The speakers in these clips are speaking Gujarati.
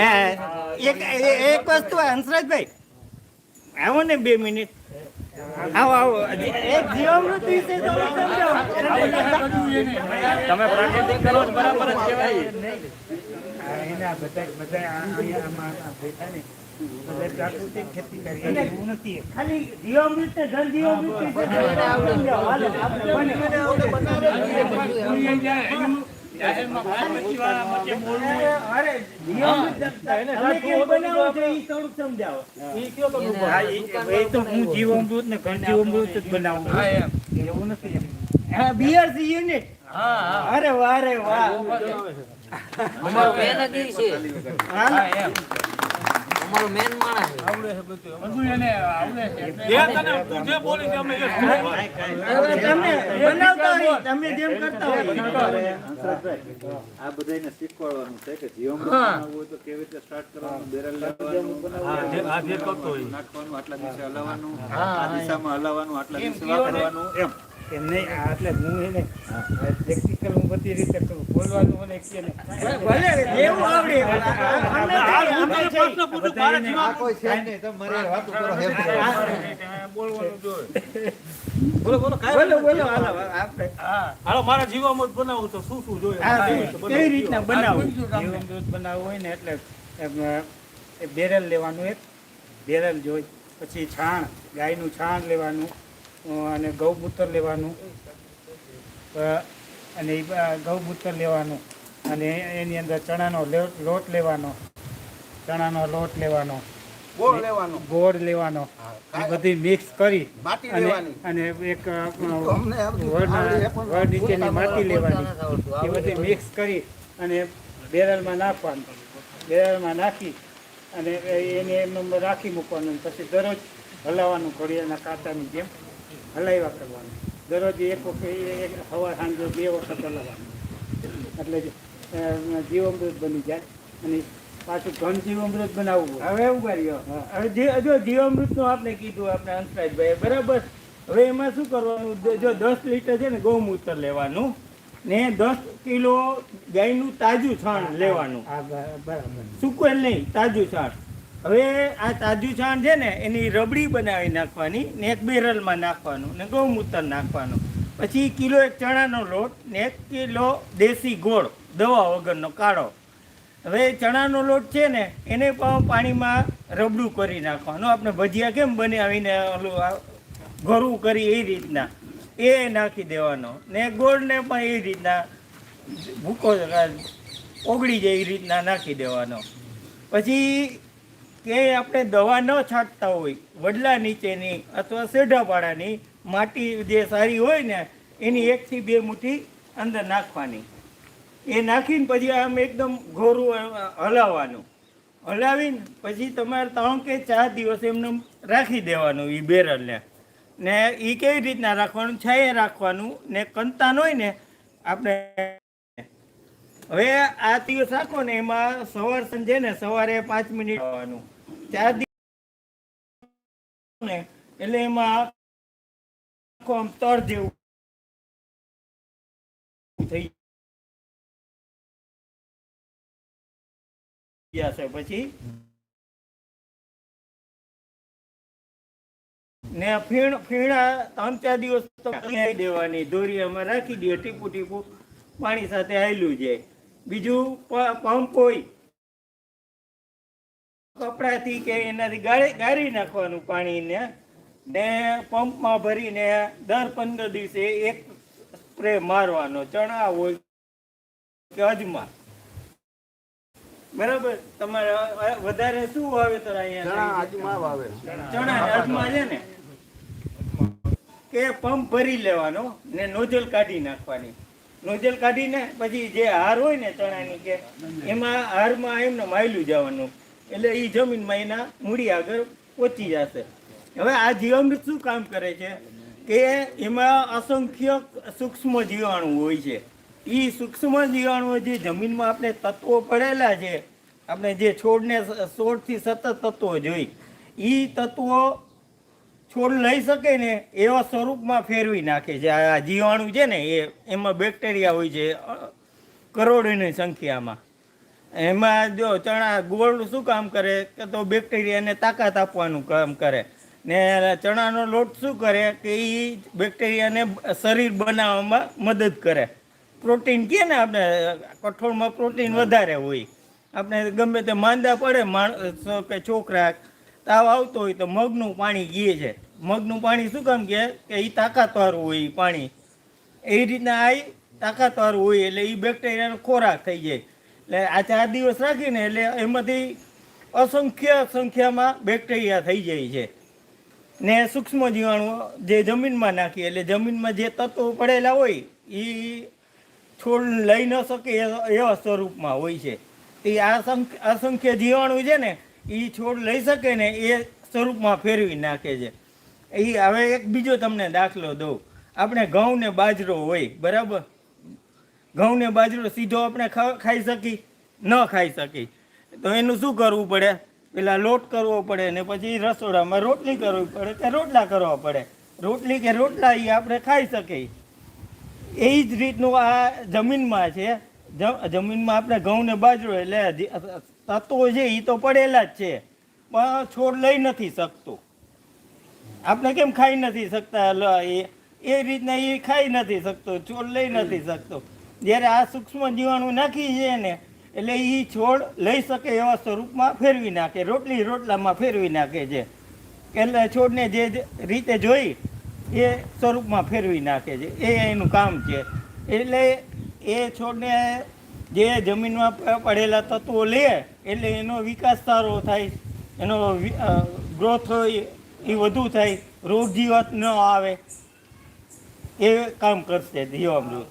હા, એક એક વસ્તુ હંસરાજભાઈ આવો ને બે મિનિટ આવો આવો એક જીવામૃત વિશે તમે પ્રાકૃતિક કરો બરાબર જ કહેવાય એના બધા બધા આમાં બેઠા ને પ્રાકૃતિક ખેતી કરી એટલે ખાલી જીવામૃત ને જળ જીવામૃત જીવામૃત ને ઘન જીવામૃત જ બનાવું. એવું નથી. હા બીઆરસી યુનિટ અરે વાહ અરે વાહ. અમારો મેન છે. હા? અમારો મેન માણસ છે. હવે તમે બનાવતા હોય તમે જેમ કરતા હોય આ બધાને શીખવાડવાનું છે કે જીવન બનાવવું હોય તો કેવી રીતે સ્ટાર્ટ કરવાનું બેરલ લેવાનું બનાવવાનું, નાખવાનું આટલા દિવસે હલાવવાનું આ દિશામાં હલાવવાનું આટલા દિવસે વાપરવાનું એમ એમ નહીં આ એટલે હું એને પ્રેક્ટિકલ બધી રીતે બોલવાનું મને કે ને ભલે એવું આવડે. અમને પ્રશ્ન પૂછું છે. જીવા કોઈ છે નહીં તમે વાત કરો હે બોલવાનું હેમ બોલો બોલો હાલો આપણે હાલો મારા જીવામૃત બનાવું તો શું શું જોઈએ? કઈ રીતના બનાવું? જીવન દૂધ બનાવવું હોય ને એટલે એ બેરલ લેવાનું એક. બેરલ જોઈ. પછી છાણ ગાયનું છાણ લેવાનું અને ગૌમૂત્ર લેવાનું. અને એ બ- ગૌમૂત્ર લેવાનું અને એની અંદર ચણાનો લોટ લેવાનો. ચણાનો લોટ લેવાનો. ગોળ લેવાનો. ગોળ લેવાનો. એ બધી મિક્સ કરી અને લેવાની. અને એક વડ નીચેની માટી લેવાની. એ બધી મિક્સ કરી અને બેરલમાં નાખવાનું. બેરલમાં નાખી અને એને એમને રાખી મૂકવાનું પછી દરરોજ હલાવવાનું ઘડિયાળના કાંટાની જેમ હલાવ્યા કરવાનું. દરરોજ એક વખત સવાર સાંજે બે વખત હલાવવાનું એટલે જીવામૃત બની જાય અને પાછું ઘન જીવામૃત બનાવવું હવે એવું કર્યો હવે જે- જો જીવામૃતનું આપણે કીધું આપણે હંસરાજભાઈ બરાબર? હવે એમાં શું કરવાનું? જો- દસ લીટર છે ને ગૌમૂત્ર લેવાનું ને દસ કિલો ગાયનું તાજું છાણ લેવાનું. આ બરાબર. સૂકવેલ નહીં તાજું છાણ. હવે આ તાજું છાણ છે ને, એની રબડી બનાવી નાખવાની ને એક બેરલમાં નાખવાનું ને ગૌમૂત્ર નાખવાનું. પછી કિલો એક ચણાનો લોટ ને એક કિલો દેશી ગોળ, દવા વગરનો કાળો. હવે ચણાનો લોટ છે ને, એને પણ પાણીમાં રબડું કરી નાખવાનું. આપણે ભજીયા કેમ બનાવીને ઓલું ઘરું કરી એ રીતના. એ નાખી દેવાનો ને ગોળને પણ એ રીતના ભૂકો ઓગળી જાય એ રીતના નાખી દેવાનો. પછી કે આપણે દવા ન છાંટતા હોય, વડલા નીચેની અથવા સેઢાપાડાની માટી જે સારી હોય ને, એની એકથી બે મુઠ્ઠી અંદર નાખવાની. એ નાખીને પછી આમ એકદમ ઘોરું હલાવવાનું. હલાવીને પછી તમારે ત્રણ કે ચાર દિવસ એમને રાખી દેવાનું એ બેરલને. ને એ કેવી રીતના રાખવાનું? છાંયે રાખવાનું ને કંતાન હોય ને, આપણે હવે આ દિવસ રાખો ને એમાં સવાર સંજે ને સવારે પાંચ મિનિટ આવવાનું. ચાર દિવસ એટલે એમાં આખો આમ તળ જેવું થઈ જશે પછી ને ફીણ ત્રણ ચાર દિવસ તો દેવાની. દોરી અમે રાખી દે, ટીપુ ટીપુ. પાણી સાથે હાલ્યું જાય. બીજું પંપ હોય કપડાથી કે એનાથી ગાળી ગાળી નાખવાનું પાણીને ને પંપમાં ભરીને દર પંદર દિવસે એક સ્પ્રે મારવાનો ચણા હોય કે અજમા. બરાબર? તમારે વધારે શું વાવેતર અહીંયા ચણા અજમા છે ને? કે પંપ ભરી લેવાનો ને નોઝલ કાઢી નાખવાની. નોઝલ કાઢીને પછી જે હાર હોય ને ચણાની કે, એમાં હારમાં એમને માયલું જવાનું. એટલે એ જમીનમાં એના મૂડી આગળ પહોંચી જશે. હવે આ જીવામૃત શું કામ કરે છે? કે એમાં અસંખ્ય સૂક્ષ્મ જીવાણુ હોય છે. એ સૂક્ષ્મ જીવાણુઓ જે જમીનમાં આપણે તત્વો પડેલા છે, આપણે જે છોડને સોળથી સતત તત્વો જોઈ એ તત્વો છોડ લઈ શકે ને એવા સ્વરૂપમાં ફેરવી નાખે છે. આ જીવાણુ છે ને એ એમાં બેક્ટેરિયા હોય છે કરોડોની સંખ્યામાં. એમાં જો ચણા ગોળ શું કામ કરે? કે તો બેક્ટેરિયાને તાકાત આપવાનું કામ કરે. ને ચણાનો લોટ શું કરે? કે એ બેક્ટેરિયાને શરીર બનાવવામાં મદદ કરે. પ્રોટીન કહે ને આપણે કઠોળમાં પ્રોટીન વધારે હોય. આપણે ગમે તે માંદા પડે માણસ કે છોકરા તાવ આવતો હોય તો મગનું પાણી ગીએ છે. મગનું પાણી શું કામ કે એ તાકાતવાળું હોય એ પાણી. એ રીતના આ તાકાતવાળું હોય એટલે એ બેક્ટેરિયાનો ખોરાક થઈ જાય. એટલે આ ચાર દિવસ રાખીને એટલે એમાંથી અસંખ્ય સંખ્યામાં બેક્ટેરિયા થઈ જાય છે. ને સૂક્ષ્મ જીવાણુ જે જમીનમાં નાખીએ એટલે જમીનમાં જે તત્વો પડેલા હોય એ છોડ લઈ ન શકે એવા સ્વરૂપમાં હોય છે. એ આ અસંખ્ય જીવાણુ છે ને એ છોડ લઈ શકે ને એ સ્વરૂપમાં ફેરવી નાખે છે. એ હવે એક બીજો તમને દાખલો દઉં. આપણે ઘઉં ને બાજરો હોય, બરાબર? ઘઉં ને બાજરો સીધો આપણે ખાઈ શકી ન ખાઈ શકી તો એનું શું કરવું પડે? પેલા લોટ કરવો પડે ને પછી રસોડામાં રોટલી કરવી પડે કે રોટલા કરવા પડે? રોટલી કે રોટલા એ આપણે ખાઈ શકીએ. એ જ રીતનું આ જમીનમાં છે. જમીનમાં આપણે ઘઉં ને બાજરો એટલે તત્વો છે એ તો પડેલા જ છે, પણ છોડ લઈ નથી શકતો. આપણે કેમ ખાઈ નથી શકતા? એ રીતના એ ખાઈ નથી શકતો, છોડ લઈ નથી શકતો. જ્યારે આ સૂક્ષ્મ જીવાણુ નાખી છે ને, એટલે એ છોડ લઈ શકે એવા સ્વરૂપમાં ફેરવી નાખે, રોટલી રોટલામાં ફેરવી નાખે છે. એટલે છોડને જે રીતે જોઈ, એ સ્વરૂપમાં ફેરવી નાખે છે. એ એનું કામ છે. એટલે એ છોડને જે જમીનમાં પડેલા તત્વો લે, એટલે એનો વિકાસ સારો થાય, એનો ગ્રોથ એ વધુ થાય, રોગ જીવાત ન આવે, એ કામ કરશે જીવામૃત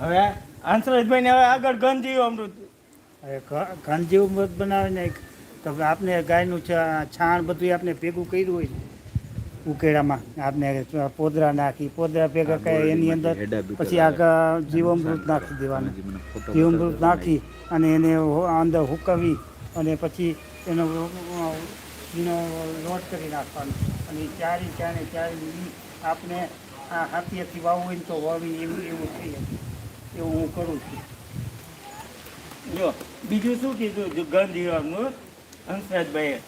હવે આંસરાજભાઈને હવે આગળ ઘન જીવામૃત ઘન જેવું મધ બનાવીને તો આપણે ગાયનું છાણ બધું આપણે ભેગું કર્યું હોય ઉકેડામાં આપને પોદરા નાખી પોદરા ભેગા કઈ એની અંદર પછી આ જીવમૃત નાખી દેવાનું. જીવામૃત નાખી અને એને અંદર હુકવી અને પછી એનો એનો લોટ કરી નાખવાનો. અને ચારે ચારે ચારી આપને આપણે આ હાથીએથી વાવવું હોય તો વાવી એવું એવું થઈ એવું હું કરું છું. જો બીજું શું કીધું? ગંધ હંસરાજભાઈએ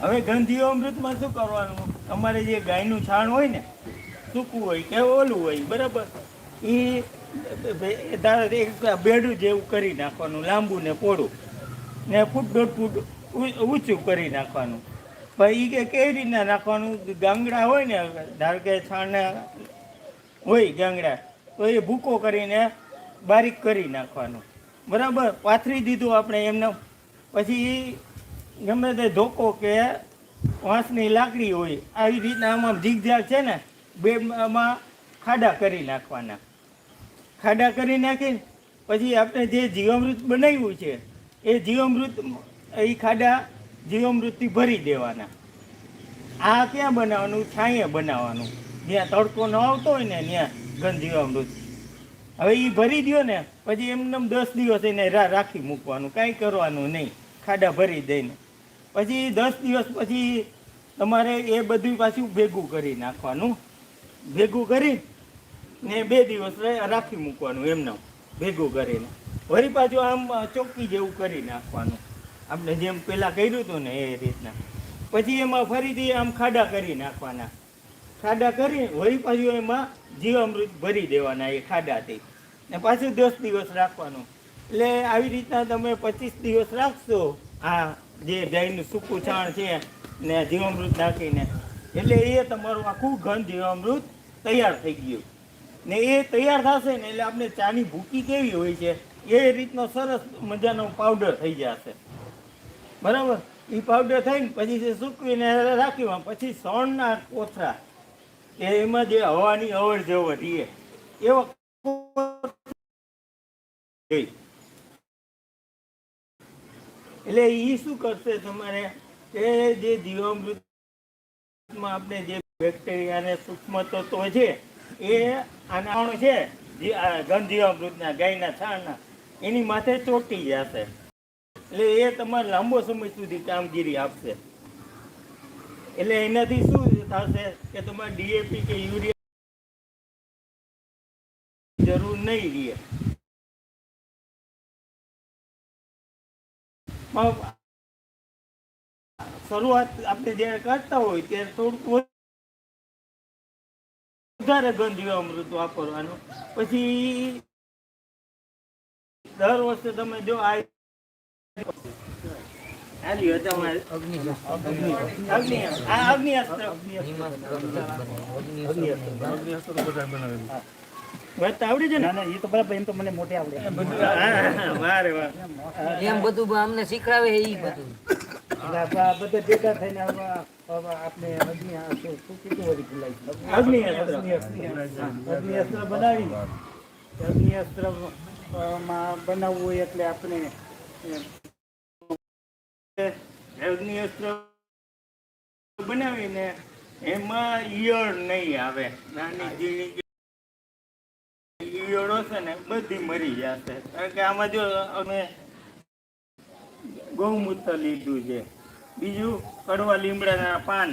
હવે ગંધીઓ અમૃતમાં શું કરવાનું? તમારે જે ગાયનું છાણ હોય ને, સૂકું હોય કે ઓલું હોય, બરાબર? એ એક બેડું જેવું કરી નાખવાનું, લાંબુ ને પોળું ને ફૂટ દોઢ ફૂટ ઊંચું કરી નાખવાનું. પછી કે કેવી રીતના નાખવાનું? ગાંગડા હોય ને, ધારો કે છાણના હોય ગાંગડા, તો એ ભૂકો કરીને બારીક કરી નાખવાનું. બરાબર? પાથરી દીધું આપણે એમને. પછી ગમે તે ધોકો કે વાંસની લાકડી હોય, આવી રીતના આમાં ઝીગઝાગ છે ને બેમાં ખાડા કરી નાખવાના. ખાડા કરી નાખીને પછી આપણે જે જીવામૃત બનાવ્યું છે, એ જીવામૃત એ ખાડા જીવામૃતથી ભરી દેવાના. આ ક્યાં બનાવવાનું? છાંયે બનાવવાનું. જ્યાં તડકો ન આવતો હોય ને, ત્યાં ઘન જીવામૃત. હવે એ ભરી દો ને, પછી એમને દસ દિવસ એને રા, રાખી મૂકવાનું. કાંઈ કરવાનું નહીં. ખાડા ભરી દઈને. પછી દસ દિવસ પછી તમારે એ બધું પાછું ભેગું કરી નાખવાનું. ભેગું કરી ને બે દિવસ રાખી મૂકવાનું એમને ભેગું કરીને. વળી પાછું આમ ચોખ્ખી જેવું કરી નાખવાનું. આપણે જેમ પહેલાં કર્યું હતું ને એ રીતના. પછી એમાં ફરીથી આમ ખાડા કરી નાખવાના. ખાડા કરી, વળી પાછું એમાં જીવામૃત ભરી દેવાના એ ખાડાથી. ને પાછું દસ દિવસ રાખવાનું. એટલે આવી રીતના તમે પચીસ દિવસ રાખશો આ જે ગાયનું સૂકું છાણ છે ને જીવામૃત નાખીને. એટલે એ તમારું આખું ઘન જીવામૃત તૈયાર થઈ ગયું. ને એ તૈયાર થશે ને એટલે આપણે ચાની ભૂકી કેવી હોય છે, એ રીતનો સરસ મજાનો પાવડર થઈ જશે. બરાબર? એ પાવડર થઈને પછી જે સૂકવીને રાખ્યું પછી સણના કોથળા કે એમાં જે હવાની અવર જવર એ એવા. એટલે એ શું કરશે તમારે? કે જે જીવામૃતમાં આપણે જે બેક્ટેરિયા અને સૂક્ષ્મ તત્વો છે, એ આના છે ઘન જીવામૃતના, ગાયના, છાણના, એની માથે ચોંટી જશે. એટલે એ તમારે લાંબો સમય સુધી કામગીરી આપશે. એટલે એનાથી શું થશે કે તમારે ડીએપી કે યુરિયા જરૂર નહીં રહે. શરૂઆત આપણે જ્યારે કરતા હોય ત્યારે થોડુંક વધારે ગંધ જીવામૃત વાપરવાનું પછી દર વર્ષે તમે જો આ અગ્નિ અસ્ત્ર વાત આવડી છે ને? ના ના એ તો બરાબર એમ તો મને મોટે આવડે. હા, વારે વાહ એમ બધું અમને શીખડાવે છે બધું. એટલે આપણે આ બધા ભેગા થઈને આવા- આવા આપણે અગ્નિ શું શું કીધું વળી ભૂલાઈ અગ્નિ અગ્નિ અસ્ત્ર. બનાવી અગ્નિ અસ્ત્રમાં બનાવવું હોય એટલે આપણે એમ, અગ્નિ અસ્ત્ર બનાવીને એમાં ઈયળ નહીં આવે. નાની ઝીણી છે ને, બધી મરી જશે કારણ કે આમાં જો અમે ગૌમૂત્ર લીધું છે. બીજું કડવા લીમડાના પાન